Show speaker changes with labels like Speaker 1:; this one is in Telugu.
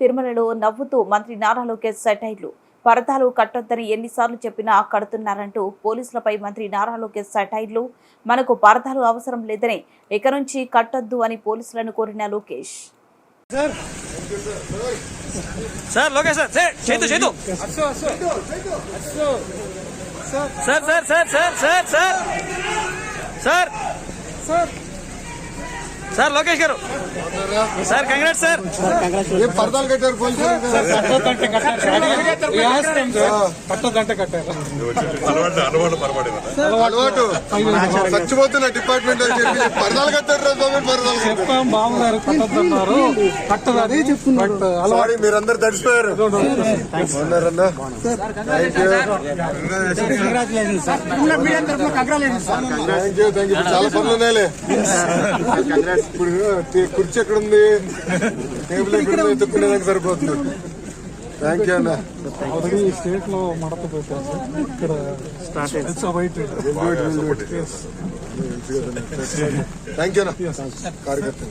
Speaker 1: తిరుమలలో నవ్వుతూ మంత్రి నారా లోకేష్ సెటైర్లు. పరదాలు కట్టొద్దని ఎన్నిసార్లు చెప్పినా కడుతున్నారంటూ పోలీసులపై మంత్రి నారా లోకేష్ సెటైర్లు. మనకు పరదాలు అవసరం లేదని ఇక నుంచి కట్టొద్దు అని పోలీసులను కోరిన Lokesh.
Speaker 2: Sir Lokesh sir sir చేతు చేతు sir sir sir sir sir sir sir sir Lokesh గారు సార్ కంగ్రాట్స్ సార్
Speaker 3: పరదాలు కట్టారు
Speaker 4: అలవాటు
Speaker 3: చచ్చిపోతున్న డిపార్ట్మెంట్ పరదాలు కట్టారు
Speaker 5: చెప్పాం బాగున్నారు కట్టద్దన్నారు కట్టదు అదే చెప్తున్నారు.
Speaker 3: అలవాటు. మీరందరూ తడిచిపోయారు చాలా పనులు ఉన్నాయిలే. ఇప్పుడు కుర్చీ ఎక్కడుంది? టేబుల్ ఎక్కడ ఎత్తుకునే దానికి సరిపోతుంది. థ్యాంక్ యూ అన్న
Speaker 5: ఆల్రెడీ స్టేట్ లో మడత పెట్టారు సార్. ఇక్కడ స్టార్ట్ వైట్
Speaker 3: థ్యాంక్ యూ అన్న కార్యకర్త